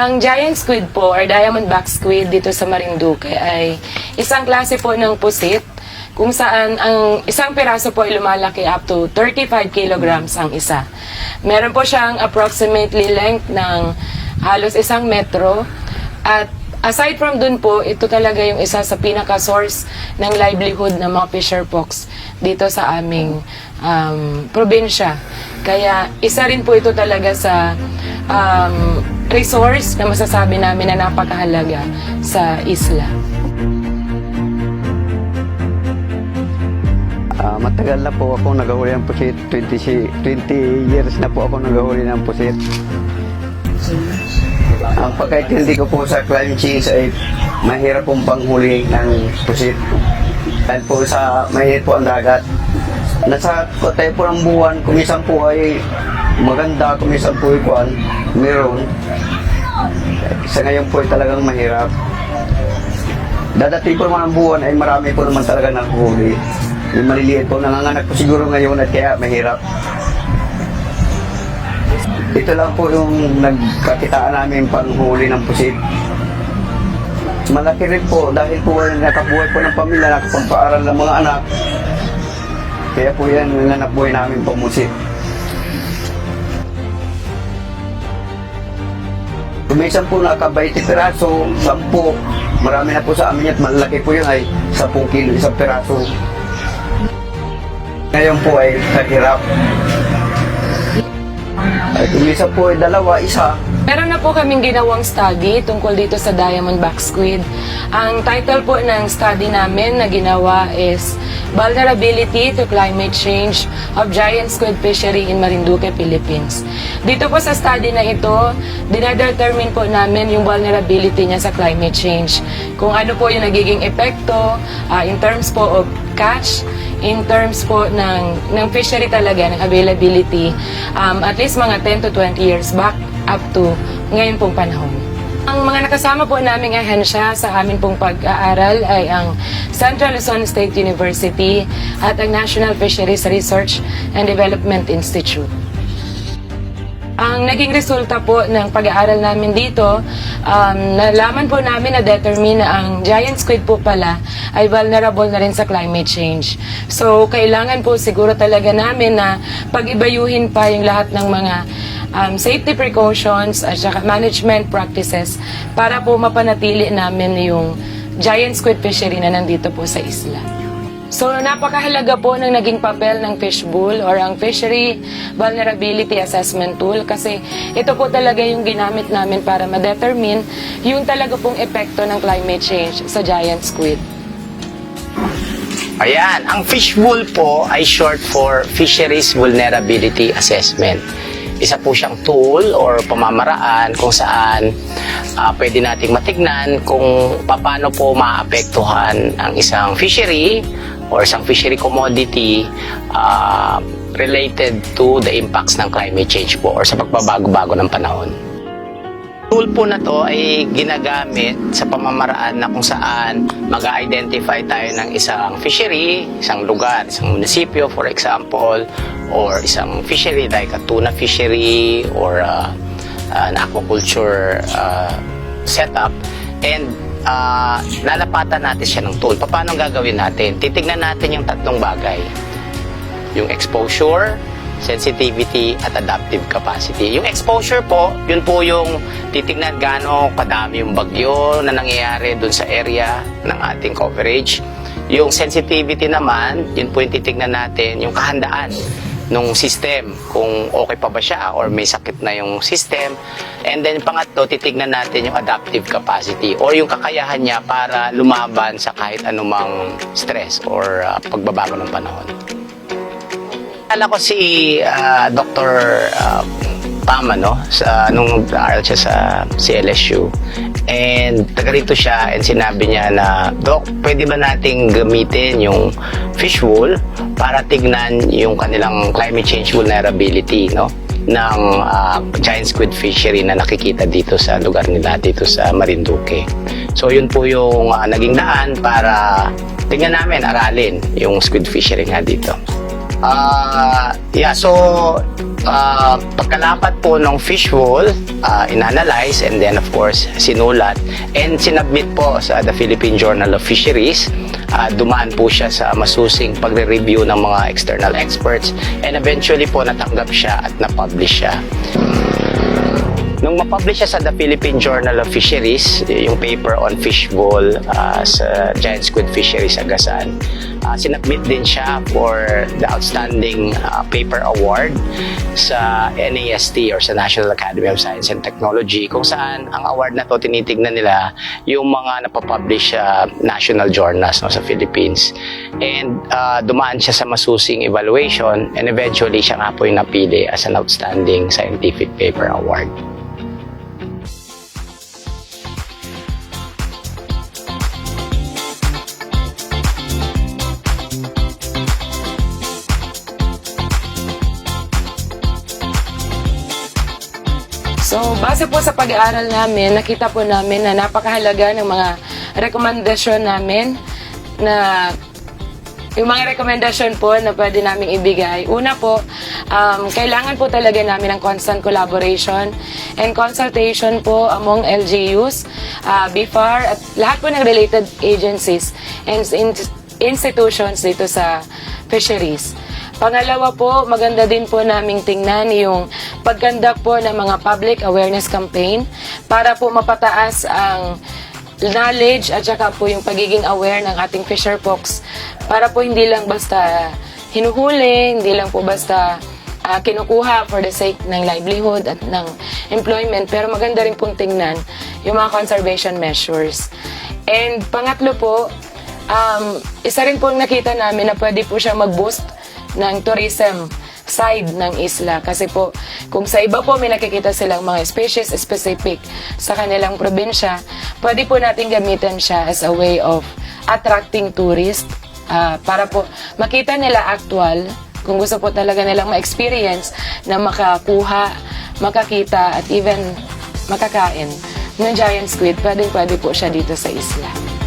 Ang giant squid po or diamondback squid dito sa Marinduque ay isang klase po ng pusit kung saan ang isang piraso po ay lumalaki up to 35 kilograms ang isa. Meron po siyang approximately length ng halos isang metro at aside from dun po, ito talaga yung isa sa pinaka-source ng livelihood ng mga fisher folks dito sa aming um, probinsya. Kaya isa rin po ito talaga sa um, resource na masasabi namin na napakahalaga sa isla. Ah, matagal na po ako naghahuli ng pusit. 20, si- 20 years na po ako naghahuli ng pusit. Ang pagkaintindi ko po sa climate change ay mahirap pong panghuli ng pusit. Dahil po sa mahirap po ang dagat. Nasa tayo po ng buwan, kumisan po ay maganda, kumisan po ay kuwan, meron. Sa ngayon po talagang mahirap. Dadating po naman ang buwan ay marami po naman talaga nakuhuli. Yung maliliit po, nanganganak po siguro ngayon at kaya mahirap. Ito lang po yung nagkakitaan namin panghuli ng pusit. Malaki rin po dahil po nakabuhay po ng pamilya, nakapagpaaral ng mga anak. Kaya po yan ang anak namin pamusit. Kumisan po naka-20 piraso, 10. Marami na po sa amin at malaki po yun ay 10 kilo isang piraso. Ngayon po ay kahirap. Ay kumisan po ay dalawa, isa. Meron na po kaming ginawang study tungkol dito sa diamondback squid. Ang title po ng study namin na ginawa is Vulnerability to Climate Change of Giant Squid Fishery in Marinduque, Philippines. Dito po sa study na ito, dinadetermine po namin yung vulnerability niya sa climate change. Kung ano po yung nagiging epekto ah, in terms po of catch, in terms po ng, ng fishery talaga, ng availability, um, at least mga 10 to 20 years back up to ngayon pong panahon. Ang mga nakasama po naming ahensya sa amin pong pag-aaral ay ang Central Luzon State University at ang National Fisheries Research and Development Institute. Ang naging resulta po ng pag-aaral namin dito, um, nalaman po namin na determine ang giant squid po pala ay vulnerable na rin sa climate change. So, kailangan po siguro talaga namin na pag-ibayuhin pa yung lahat ng mga um, safety precautions at saka management practices para po mapanatili namin yung giant squid fishery na nandito po sa isla. So, napakahalaga po ng naging papel ng fishbowl or ang Fishery Vulnerability Assessment Tool kasi ito po talaga yung ginamit namin para ma-determine yung talaga pong epekto ng climate change sa giant squid. Ayan, ang fishbowl po ay short for Fisheries Vulnerability Assessment. Isa po siyang tool or pamamaraan kung saan ah, pwede nating matignan kung paano po maapektuhan ang isang fishery or isang fishery commodity ah, related to the impacts ng climate change po or sa pagbabago-bago ng panahon. Tool po na to ay ginagamit sa pamamaraan na kung saan mag-identify tayo ng isang fishery, isang lugar, isang munisipyo for example, or isang fishery like a tuna fishery or uh, an aquaculture uh, setup. And uh, lalapatan natin siya ng tool. Paano gagawin natin? Titignan natin yung tatlong bagay. Yung exposure, sensitivity, at adaptive capacity. Yung exposure po, yun po yung titignan gaano kadami yung bagyo na nangyayari dun sa area ng ating coverage. Yung sensitivity naman, yun po yung titignan natin, yung kahandaan nung system, kung okay pa ba siya or may sakit na yung system. And then pangatlo, titignan natin yung adaptive capacity or yung kakayahan niya para lumaban sa kahit anumang stress or uh, pagbabago ng panahon. Kala ko si ah, Dr. ah, Pama, no? Sa, nung nag-aaral siya sa CLSU. And taga rito siya and sinabi niya na, Doc, pwede ba nating gamitin yung fish wool para tignan yung kanilang climate change vulnerability, no? ng ah, giant squid fishery na nakikita dito sa lugar nila dito sa Marinduque. So yun po yung ah, naging daan para tingnan namin, aralin yung squid fishery nga dito. Ah, yeah, so ah, pagkalapat po ng fishbowl, uh, inanalyze and then of course sinulat and sinabmit po sa the Philippine Journal of Fisheries. Ah, dumaan po siya sa masusing pagre-review ng mga external experts and eventually po natanggap siya at na-publish siya. Nung ma-publish siya sa The Philippine Journal of Fisheries, yung paper on fishbowl uh, sa giant squid fisheries sa Gasan, uh, sinubmit din siya for the Outstanding uh, Paper Award sa NAST or sa National Academy of Science and Technology kung saan ang award na to tinitignan nila yung mga napapublish sa national journals no, sa Philippines. And uh, dumaan siya sa masusing evaluation and eventually siya nga po yung napili as an Outstanding Scientific Paper Award. So, base po sa pag-aaral namin, nakita po namin na napakahalaga ng mga rekomendasyon namin na yung mga rekomendasyon po na pwede namin ibigay. Una po, um, kailangan po talaga namin ng constant collaboration and consultation po among LGUs, uh, BFAR, at lahat po ng related agencies and in- institutions dito sa fisheries. Pangalawa po, maganda din po naming tingnan yung pagganda po ng mga public awareness campaign para po mapataas ang knowledge at saka po yung pagiging aware ng ating fisher folks para po hindi lang basta hinuhuli, hindi lang po basta ah, kinukuha for the sake ng livelihood at ng employment pero maganda rin pong tingnan yung mga conservation measures. And pangatlo po, um, isa rin pong nakita namin na pwede po siya mag-boost ng tourism side ng isla. Kasi po, kung sa iba po may nakikita silang mga species specific sa kanilang probinsya, pwede po natin gamitin siya as a way of attracting tourists ah, para po makita nila actual kung gusto po talaga nilang ma-experience na makakuha, makakita at even makakain ng giant squid, pwede pwede po siya dito sa isla.